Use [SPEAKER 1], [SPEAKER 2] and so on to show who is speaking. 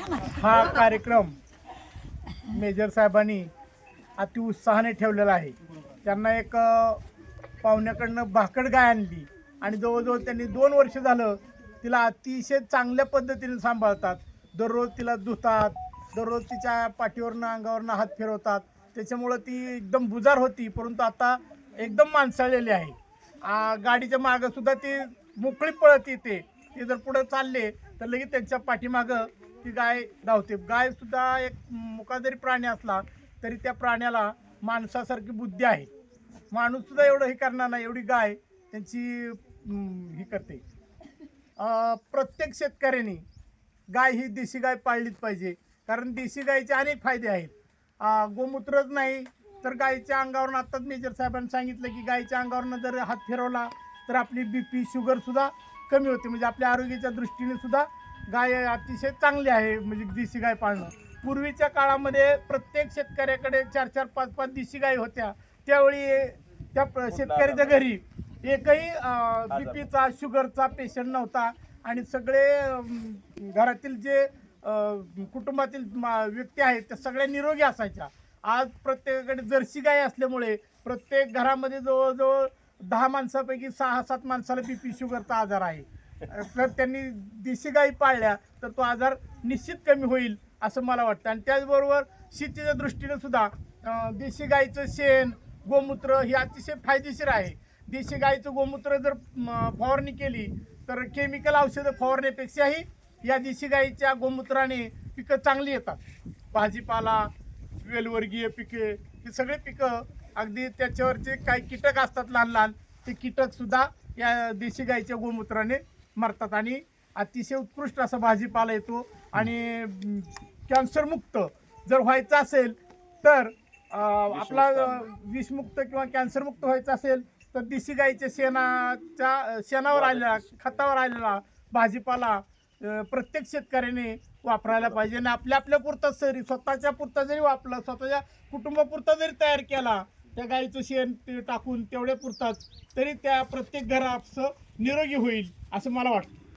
[SPEAKER 1] हा कार्यक्रम मेजर साहेबांनी अति उत्साहाने ठेवलेला आहे. त्यांना एक पाहुण्याकडनं भाकड गाय आणली आणि जवळजवळ त्यांनी दोन वर्ष झालं तिला अतिशय चांगल्या पद्धतीने सांभाळतात. दररोज तिला धुतात दररोज तिच्या पाठीवरनं अंगावरनं हात फिरवतात. त्याच्यामुळं ती एकदम बुजार होती परंतु आता एकदम माणसाळलेली आहे. गाडीच्या मागं सुद्धा ती मोकळी पळत येते. ते जर पुढं चालले तर लगेच त्यांच्या पाठीमागं ती गाय धावते. गाय सुद्धा एक मुका जरी प्राणी असला तरी त्या प्राण्याला माणसासारखी बुद्धी आहे. माणूस सुद्धा एवढं हे करणार नाही. एवढी गाय त्यांची हे करते. प्रत्येक शेतकऱ्याने गाय ही देशी गाय पाळलीच पाहिजे. कारण देशी गायचे अनेक फायदे आहेत. गोमूत्रच नाही तर गायीच्या अंगावरून आत्ताच मेजर साहेबांनी सांगितलं की गायीच्या अंगावरनं जर हात फिरवला तर आपली बी पी शुगरसुद्धा कमी होते. म्हणजे आपल्या आरोग्याच्या दृष्टीने सुद्धा गाय अतिशय चांगली आहे म्हणजे देशी गाय पाळणं. पूर्वीच्या काळामध्ये प्रत्येक शेतकऱ्याकडे चार चार पाच पाच देशी गायी होत्या. त्यावेळी त्या शेतकऱ्याच्या घरी एकही बीपीचा शुगरचा पेशंट नव्हता. आणि सगळे घरातील जे कुटुंबातील व्यक्ती आहेत त्या सगळ्या निरोगी असायच्या. आज प्रत्येकाकडे जर्सी गाय असल्यामुळे प्रत्येक घरामध्ये जवळजवळ दहा माणसापैकी सहा सात माणसाला बीपी शुगरचा आजार आहे. तर त्यांनी देशी गाई पाळल्या तर तो आजार निश्चित कमी होईल असं मला वाटतं. आणि त्याचबरोबर शेतीच्या दृष्टीने सुद्धा देशी गाईचं शेण गोमूत्र हे अतिशय फायदेशीर आहे. देशी गाईचं गोमूत्र जर फवारणी केली तर केमिकल औषधं फवारण्यापेक्षाही या देशी गाईच्या गोमूत्राने पिकं चांगली येतात. भाजीपाला वेलवर्गीय पिके ही सगळे पिकं अगदी त्याच्यावरचे काही कीटक असतात लहान लहान ते कीटकसुद्धा या देशी गाईच्या गोमूत्राने मरतात. आणि अतिशय उत्कृष्ट असा भाजीपाला येतो. आणि कॅन्सर मुक्त जर व्हायचं असेल तर आपला विषमुक्त किंवा कॅन्सर मुक्त व्हायचं असेल तर देशी गाईच्या शेणाच्या शेणावर आलेला खतावर आलेला भाजीपाला प्रत्येक शेतकऱ्याने वापरायला पाहिजे. आणि आपल्या आपल्या पुरता जरी स्वतःच्या पुरता जरी वापरला स्वतःच्या कुटुंबापुरता जरी तयार केला त्या गाईचं शेण ते टाकून तेवढ्या पुरताच तरी त्या प्रत्येक घराचं निरोगी होईल असं मला वाटतं.